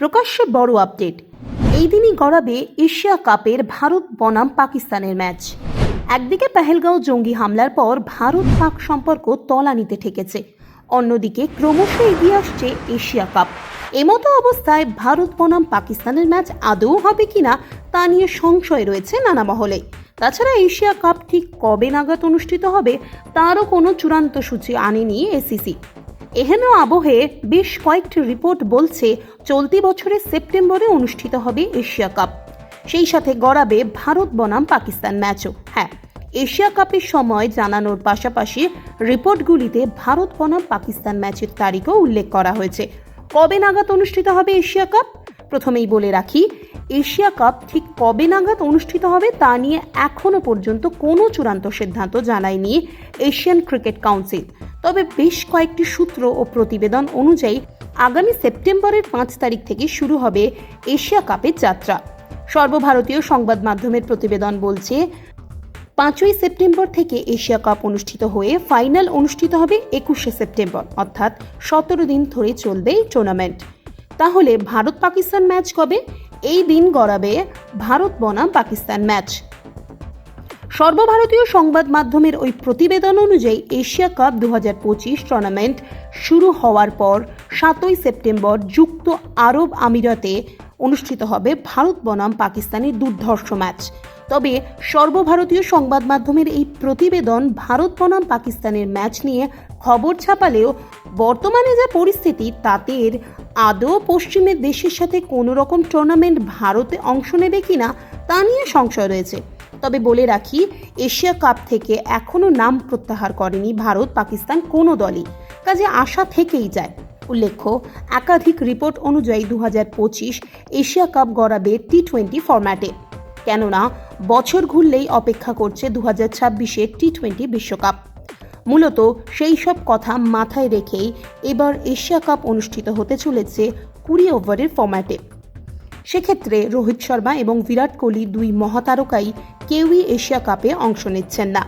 প্রকাশ্যে বড় আপডেট। এই দিনই গড়াবে এশিয়া কাপের ভারত বনাম পাকিস্তানের ম্যাচ। একদিকে পেহেলগাঁও জঙ্গি হামলার পর ভারত পাক সম্পর্ক তলানিতে ঠেকেছে। অন্যদিকে ক্রমশ এগিয়ে আসছে এশিয়া কাপ। এমতো অবস্থায় ভারত বনাম পাকিস্তানের ম্যাচ আদৌ হবে কিনা তা নিয়ে সংশয় রয়েছে নানা মহলে। তাছাড়া এশিয়া কাপ ঠিক কবে নাগাদ অনুষ্ঠিত হবে তারও কোনো চূড়ান্ত সূচি আনেনি এসিসি। এহেন আবহে বেশ কয়েকটি রিপোর্ট বলছে চলতি বছরের সেপ্টেম্বরে অনুষ্ঠিত হবে এশিয়া কাপ। সেই সাথে গড়াবে ভারত বনাম পাকিস্তান ম্যাচও। হ্যাঁ এশিয়া কাপের সময় জানানোর পাশাপাশি রিপোর্টগুলিতে ভারত বনাম পাকিস্তান ম্যাচের তারিখও উল্লেখ করা হয়েছে। কবে নাগাদ অনুষ্ঠিত হবে এশিয়া কাপ? প্রথমেই বলে রাখি, এশিয়া কাপ ঠিক কবে নাগাদ অনুষ্ঠিত হবে তা নিয়ে এখনও পর্যন্ত কোনো চূড়ান্ত সিদ্ধান্ত জানায়নি এশিয়ান ক্রিকেট কাউন্সিল। তবে বেশ কয়েকটি সূত্র ও প্রতিবেদন অনুযায়ী আগামী সেপ্টেম্বরের পাঁচ তারিখ থেকে শুরু হবে এশিয়া কাপের যাত্রা। সর্বভারতীয় সংবাদ মাধ্যমের প্রতিবেদন বলছে, পাঁচই সেপ্টেম্বর থেকে এশিয়া কাপ অনুষ্ঠিত হয়ে ফাইনাল অনুষ্ঠিত হবে একুশে সেপ্টেম্বর, অর্থাৎ সতেরো দিন ধরে চলবে এই টুর্নামেন্ট তাহলে ভারত পাকিস্তান ম্যাচ কবে? এই দিন গড়াবে ভারত বনাম পাকিস্তান ম্যাচ সর্বভারতীয় সংবাদ মাধ্যমের ওই প্রতিবেদন অনুযায়ী এশিয়া কাপ দু হাজার পঁচিশ টুর্নামেন্ট শুরু হওয়ার পর সাতই সেপ্টেম্বর যুক্ত আরব আমিরাতে অনুষ্ঠিত হবে ভারত বনাম পাকিস্তানের দুর্ধর্ষ ম্যাচ। তবে সর্বভারতীয় সংবাদ মাধ্যমের এই প্রতিবেদন ভারত বনাম পাকিস্তানের ম্যাচ নিয়ে খবর ছাপালেও বর্তমানে যা পরিস্থিতি, তাতে এর আদৌ পশ্চিমের দেশের সাথে কোনো রকম টুর্নামেন্ট ভারতে অংশ নেবে কিনা তা নিয়ে সংশয় রয়েছে। তবে বলে রাখি, এশিয়া কাপ থেকে এখনও নাম প্রত্যাহার করেনি ভারত, পাকিস্তান কোনো দলই। কাজে আশা থেকেই যায়। উল্লেখ্য, একাধিক রিপোর্ট অনুযায়ী দু এশিয়া কাপ গড়াবে টি টোয়েন্টি ফরম্যাটে। কেননা, বছর ঘুরলেই অপেক্ষা করছে দু হাজার ছাব্বিশের টি টোয়েন্টি বিশ্বকাপ। মূলত সেই সব কথা মাথায় রেখেই এবার এশিয়া কাপ অনুষ্ঠিত হতে চলেছে কুড়ি ওভারের ফরম্যাটে। সেক্ষেত্রে রোহিত শর্মা এবং বিরাট কোহলি দুই মহাতারকাই কেউই এশিয়া কাপে অংশ নিচ্ছেন না।